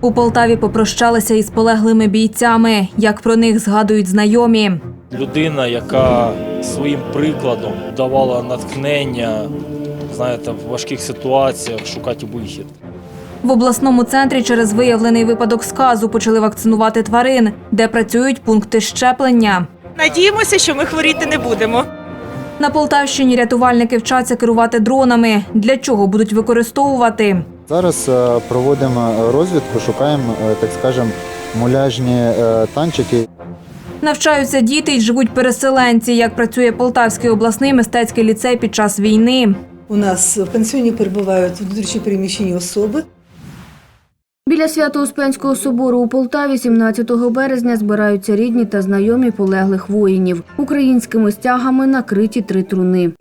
У Полтаві попрощалися із полеглими бійцями. Як про них згадують знайомі. Людина, яка своїм прикладом давала натхнення, знаєте, в важких ситуаціях шукати вихід. В обласному центрі через виявлений випадок сказу почали вакцинувати тварин, де працюють пункти щеплення. Надіємося, що ми хворіти не будемо. На Полтавщині рятувальники вчаться керувати дронами. Для чого будуть використовувати? Зараз е, проводимо розвідку, шукаємо, е, так скажемо, муляжні е, танчики. Навчаються діти й живуть переселенці. Як працює Полтавський обласний мистецький ліцей під час війни. У нас в пансіоні перебувають внутрішньопереміщені особи. Біля Свято-Успенського собору у Полтаві 17 березня збираються рідні та знайомі полеглих воїнів. Українськими стягами накриті три труни.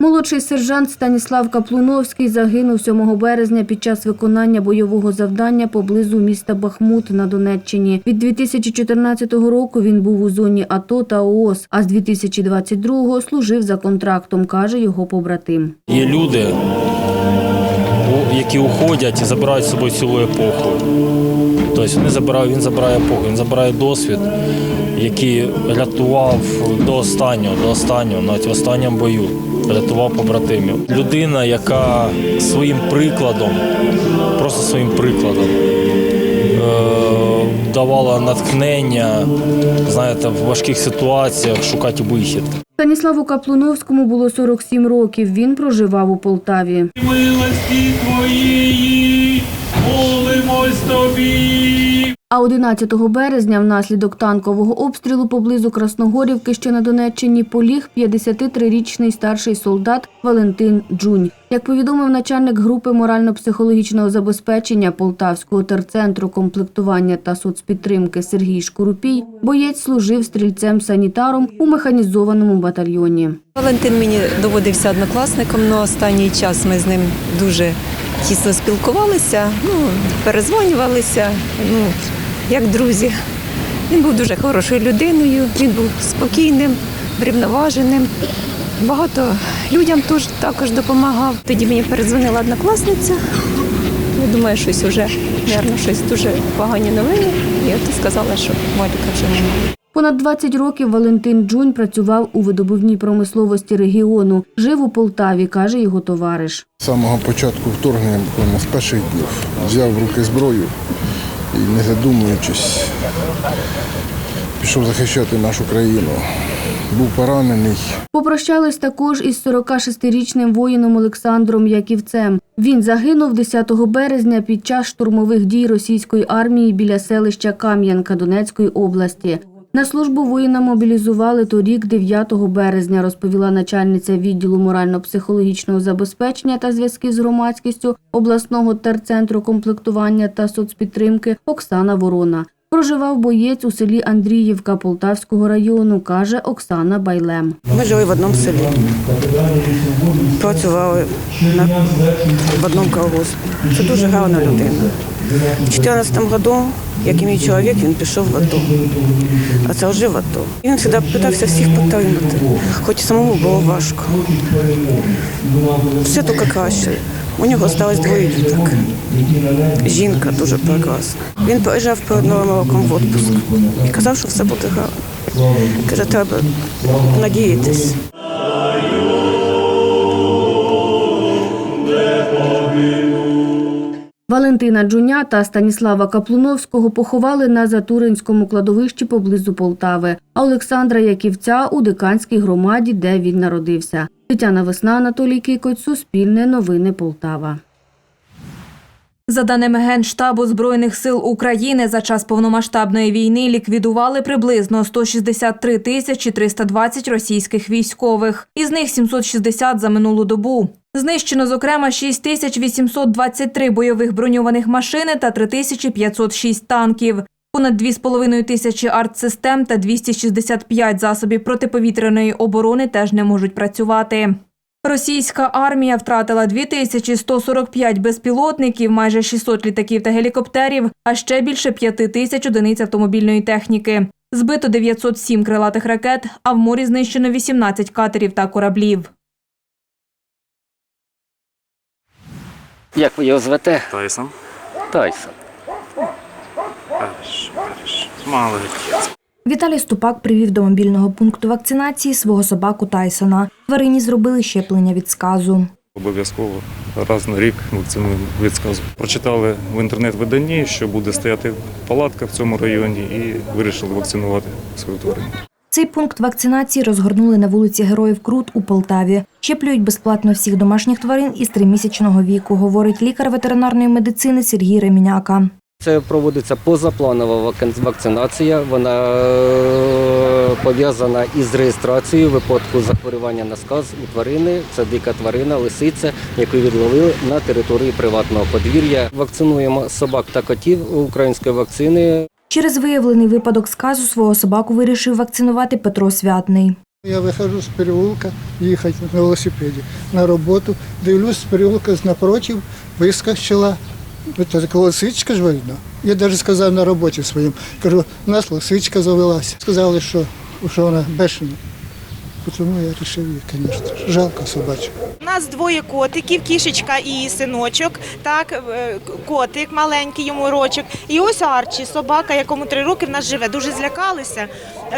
Молодший сержант Станіслав Каплуновський загинув 7 березня під час виконання бойового завдання поблизу міста Бахмут на Донеччині. Від 2014 року він був у зоні АТО та ООС, а з 2022-го служив за контрактом, каже його побратим. Є люди, які уходять і забирають з собою цілу епоху. Тобто вони забирають, він забирає епоху, він забирає досвід, який рятував до останнього, до останнього, навіть в останньому бою. Рятував побратимів. Людина, яка своїм прикладом, просто своїм прикладом, е, давала натхнення, знаєте, в важких ситуаціях шукати вихід. Станіславу Каплуновському було 47 років. Він проживав у Полтаві. милості Твоєї, молимось Тобі. А 11 березня внаслідок танкового обстрілу поблизу Красногорівки, що на Донеччині, поліг 53-річний старший солдат Валентин Джунь. Як повідомив начальник групи морально-психологічного забезпечення Полтавського терцентру комплектування та соцпідтримки Сергій Шкурупій, боєць служив стрільцем-санітаром у механізованому батальйоні. Валентин мені доводився однокласником, але останній час ми з ним дуже тісно спілкувалися, ну, перезвонювалися, ну, як друзі. Він був дуже хорошою людиною, він був спокійним, врівноваженим. Багато людям теж також допомагав. Тоді мені передзвонила однокласниця. Я думаю, щось вже, мабуть, щось дуже погані новини. І от сказала, що Валіка вже немає. Понад 20 років Валентин Джунь працював у видобувній промисловості регіону. Жив у Полтаві, каже його товариш. З самого початку вторгнення, буквально з перших днів, взяв в руки зброю і, не задумуючись, пішов захищати нашу країну. Був поранений. Попрощались також із 46-річним воїном Олександром Яківцем. Він загинув 10 березня під час штурмових дій російської армії біля селища Кам'янка Донецької області. На службу воїна мобілізували торік 9 березня, розповіла начальниця відділу морально-психологічного забезпечення та зв'язків з громадськістю обласного терцентру комплектування та соцпідтримки Оксана Ворона. Проживав боєць у селі Андріївка Полтавського району, каже Оксана Байлем. Ми жили в одному селі. Працювали на, в одному колгоспі. Це дуже гарна людина. У 2014 році, як і мій чоловік, він пішов в АТО. А це вже в АТО. І Він завжди питався всіх підтримати, хоч самому було важко. Все тільки краще. У нього залишилось двоє діток. Жінка дуже прекрасна. Він приїжджав перед Новим роком в відпуск і казав, що все буде гарно. Каже, треба надіятись. Валентина Джуня та Станіслава Каплуновського поховали на Затуринському кладовищі поблизу Полтави, а Олександра Яківця у Диканській громаді, де він народився. Тетяна Весна, Анатолій Кикоць, Суспільне новини Полтава. За даними Генштабу Збройних сил України, за час повномасштабної війни ліквідували приблизно 163 тисячі 320 російських військових. Із них 760 за минулу добу. Знищено, зокрема, 6823 бойових броньованих машини та 3506 танків. Понад 2,5 тисячі артсистем та 265 засобів протиповітряної оборони теж не можуть працювати. Російська армія втратила 2145 безпілотників, майже 600 літаків та гелікоптерів, а ще більше 5 тисяч одиниць автомобільної техніки. Збито 907 крилатих ракет, а в морі знищено 18 катерів та кораблів. Як ви його звете? Тайсон. Тайсон. Віталій Ступак привів до мобільного пункту вакцинації свого собаку Тайсона. Тварині зробили щеплення від сказу. Обов'язково раз на рік вакцинуємо від сказу. Прочитали в інтернет-виданні, що буде стояти палатка в цьому районі, і вирішили вакцинувати свою тварину. Цей пункт вакцинації розгорнули на вулиці Героїв Крут у Полтаві. Щеплюють безплатно всіх домашніх тварин із тримісячного віку, говорить лікар ветеринарної медицини Сергій Реміняка. Це проводиться позапланова вакцинація. Вона е, пов'язана із реєстрацією випадку захворювання на сказ у тварини. Це дика тварина, лисиця, яку відловили на території приватного подвір'я. Вакцинуємо собак та котів української вакцини. Через виявлений випадок сказу свого собаку вирішив вакцинувати Петро Святний. Я виходжу з переулка їхати на велосипеді на роботу. Дивлюсь, з переулка напротив вискочила. Це така лисичка ж видно. Я навіть сказав на роботі своїм. Кажу, у нас лисичка завелася. Сказали, що, що вона бешена. Тому я вирішив її, звісно. Жалко собачку. У нас двоє котиків, кішечка і синочок. Так, е, котик маленький, йому рочок. І ось Арчі, собака, якому три роки в нас живе. Дуже злякалися.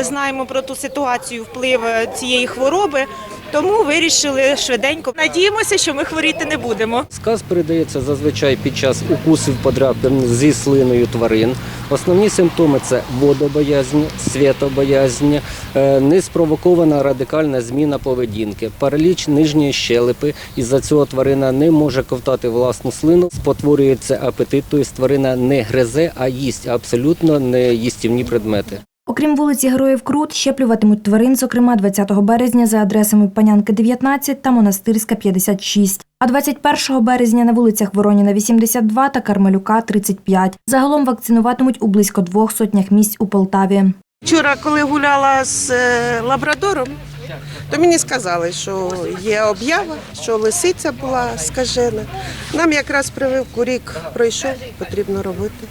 Знаємо про ту ситуацію, вплив е, цієї хвороби. Тому вирішили швиденько. Надіємося, що ми хворіти не будемо. Сказ передається зазвичай під час укусів подряпин зі слиною тварин. Основні симптоми це водобоязнь, світобоязнь, е, неспровокована радикальна зміна поведінки, параліч нижньої щелепи. Із-за цього тварина не може ковтати власну слину, спотворюється апетит, тобто тварина не гризе, а їсть абсолютно не їстівні предмети. Окрім вулиці Героїв Крут, щеплюватимуть тварин, зокрема 20 березня за адресами Панянки 19 та Монастирська 56. А 21 березня на вулицях Вороніна 82 та Кармелюка 35. Загалом вакцинуватимуть у близько двох сотнях місць у Полтаві. Вчора, коли гуляла з е, лабрадором, то мені сказали, що є об'ява, що лисиця була скажена. Нам якраз прививку рік пройшов, потрібно робити.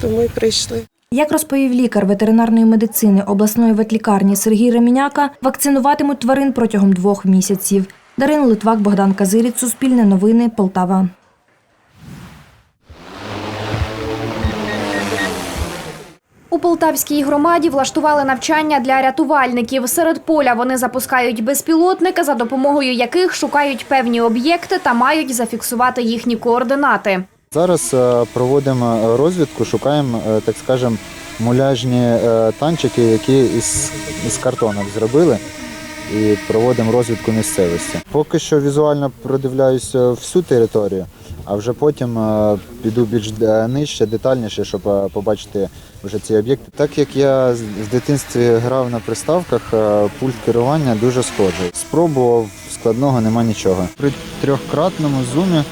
Тому і прийшли. Як розповів лікар ветеринарної медицини обласної ветлікарні Сергій Реміняка, вакцинуватимуть тварин протягом двох місяців. Дарина Литвак, Богдан Казиріць, Суспільне новини, Полтава. У Полтавській громаді влаштували навчання для рятувальників. Серед поля вони запускають безпілотники, за допомогою яких шукають певні об'єкти та мають зафіксувати їхні координати. Зараз е, проводимо розвідку, шукаємо, е, так скажемо, муляжні е, танчики, які із, із картонок зробили. І проводимо розвідку місцевості. Поки що візуально продивляюся всю територію, а вже потім піду більш нижче, детальніше, щоб побачити вже ці об'єкти. Так як я з дитинстві грав на приставках, пульт керування дуже схожий. Спробував складного нема нічого. При трьохкратному зумі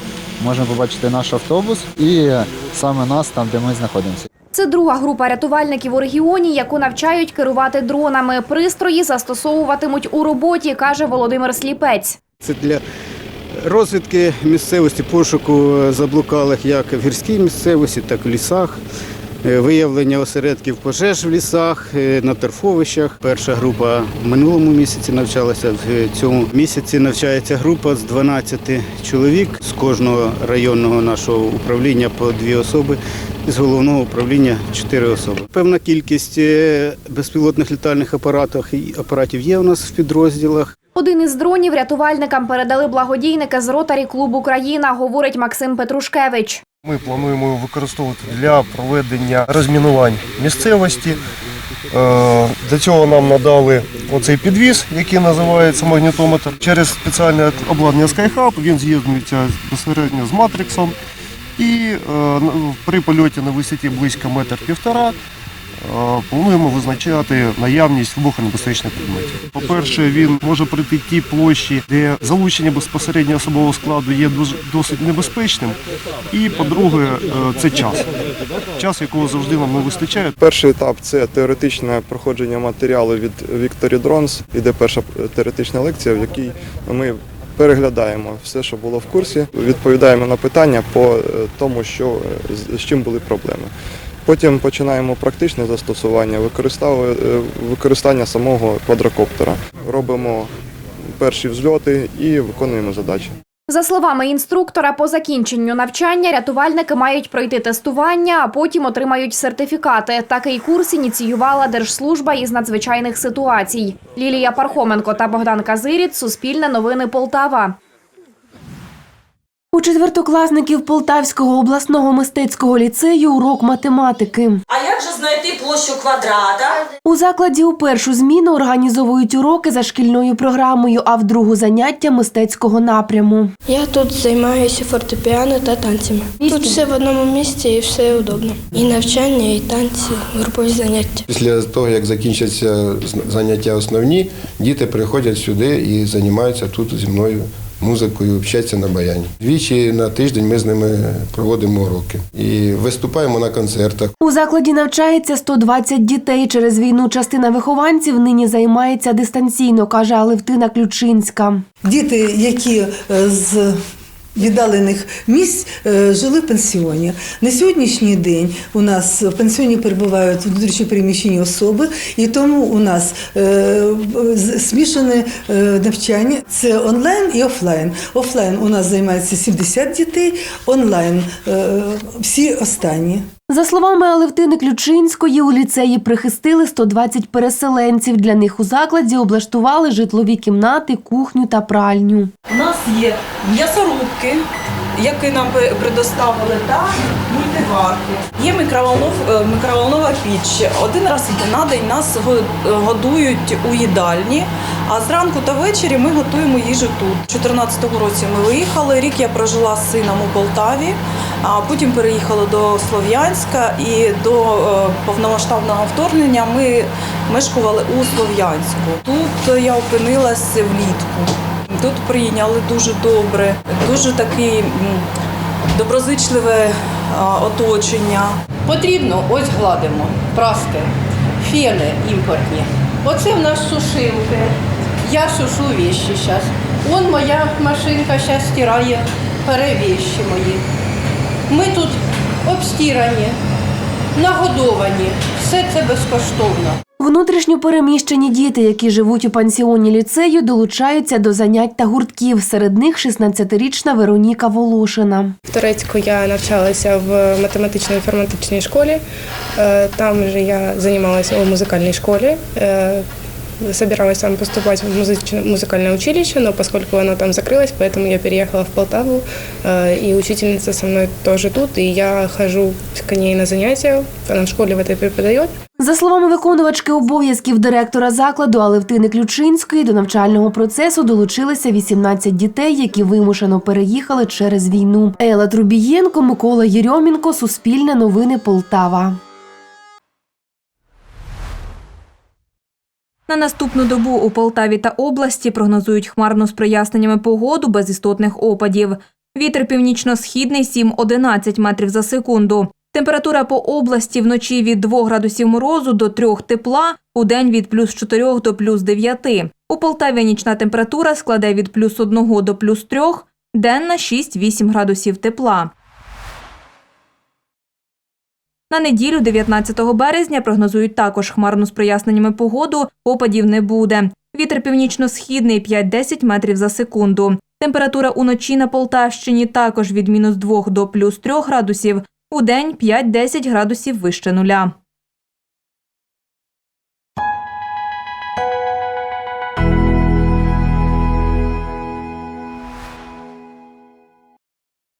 можна побачити наш автобус і саме нас там, де ми знаходимося. Це друга група рятувальників у регіоні, яку навчають керувати дронами. Пристрої застосовуватимуть у роботі, каже Володимир Сліпець. Це для розвідки місцевості, пошуку заблукалих як в гірській місцевості, так і в лісах. Е, Виявлення осередків пожеж в лісах, е, на торфовищах. Перша група в минулому місяці навчалася. В цьому місяці навчається група з 12 чоловік з кожного районного нашого управління по дві особи, з головного управління чотири особи. Певна кількість е, безпілотних літальних апаратів і апаратів є у нас в підрозділах. Один із дронів рятувальникам передали благодійники з ротарі клуб Україна, говорить Максим Петрушкевич. Ми плануємо його використовувати для проведення розмінувань місцевості. Е, Для цього нам надали оцей підвіз, який називається магнітометр. Через спеціальне обладнання SkyHub він з'єднується безпосередньо з матриксом. І е, при польоті на висоті близько метр півтора плануємо визначати наявність вибухонебезпечних предметів. По-перше, він може прийти ті площі, де залучення безпосередньо особового складу є досить небезпечним. І по-друге, е, це час. Час, якого завжди нам не вистачає. Перший етап це теоретичне проходження матеріалу від Victory Drones. Іде перша теоретична лекція, в якій ми переглядаємо все, що було в курсі, відповідаємо на питання по е, тому, що е, з чим були проблеми. Потім починаємо практичне застосування, е, використання самого квадрокоптера. Робимо перші взльоти і виконуємо задачі. За словами інструктора, по закінченню навчання рятувальники мають пройти тестування, а потім отримають сертифікати. Такий курс ініціювала Держслужба із надзвичайних ситуацій. Лілія Пархоменко та Богдан Казиріт. Суспільне новини Полтава. У четвертокласників Полтавського обласного мистецького ліцею урок математики. А як же знайти площу квадрата? У закладі у першу зміну організовують уроки за шкільною програмою, а в другу заняття мистецького напряму. Я тут займаюся фортепіано та танцями. Тут все в одному місці і все удобно. І навчання, і танці, групові заняття. Після того, як закінчаться заняття основні, діти приходять сюди і займаються тут зі мною музикою, вчаться на баяні. Двічі на тиждень ми з ними проводимо уроки і виступаємо на концертах. У закладі навчається 120 дітей. Через війну частина вихованців нині займається дистанційно, каже Алевтина Ключинська. Діти, які е, з віддалених місць е, жили в пенсіоні. На сьогоднішній день у нас в пенсіоні перебувають внутрішньопереміщені особи, і тому у нас е, з- змішане е, навчання. Це онлайн і офлайн. Офлайн у нас займається 70 дітей, онлайн е, всі останні. За словами Алевтини Ключинської, у ліцеї прихистили 120 переселенців. Для них у закладі облаштували житлові кімнати, кухню та пральню. У нас є м'ясорубки, які нам предоставили, та мультиварки. Є мікроволнов, е, мікроволнова піч. Один раз на день нас годують у їдальні, а зранку та ввечері ми готуємо їжу тут. У 2014 році ми виїхали. Рік я прожила з сином у Полтаві, а потім переїхала до Слов'янська і до е, повномасштабного вторгнення ми мешкували у Слов'янську. Тут я опинилася влітку. Тут прийняли дуже добре, дуже такий доброзичливе оточення. Потрібно, ось гладимо, праски, фени імпортні. Оце в нас сушилки. Я сушу вещи зараз. Вон моя машинка зараз стирає перевіщі мої. Ми тут обстирані, нагодовані. Все це безкоштовно. Внутрішньо переміщені діти, які живуть у пансіоні ліцею, долучаються до занять та гуртків. Серед них 16-річна Вероніка Волошина. В Турецьку я навчалася в математично-інформатичній школі. Е, Там же я займалася у музикальній школі Е, Собиралась там поступать в музычное- музыкальное училище, но поскольку оно там закрылось, поэтому я переехала в Полтаву, э, и учительница со мной тоже тут, и я хожу к ней на занятия, она в школе в этой преподает. За словами виконувачки обов'язків директора закладу Алевтини Ключинської, до навчального процесу долучилися 18 дітей, які вимушено переїхали через війну. Ела Трубієнко, Микола Єрьомінко, Суспільне новини Полтава. На наступну добу у Полтаві та області прогнозують хмарну з проясненнями погоду без істотних опадів. Вітер північно-східний 7-11 метрів за секунду. Температура по області вночі від 2 градусів морозу до 3 тепла, у день від плюс 4 до плюс 9. У Полтаві нічна температура складе від плюс 1 до плюс 3, денна 6-8 градусів тепла. На неділю, 19 березня, прогнозують також хмарну з проясненнями погоду, опадів не буде. Вітер північно-східний 5-10 метрів за секунду. Температура уночі на Полтавщині також від мінус 2 до плюс 3 градусів, у день 5-10 градусів вище нуля.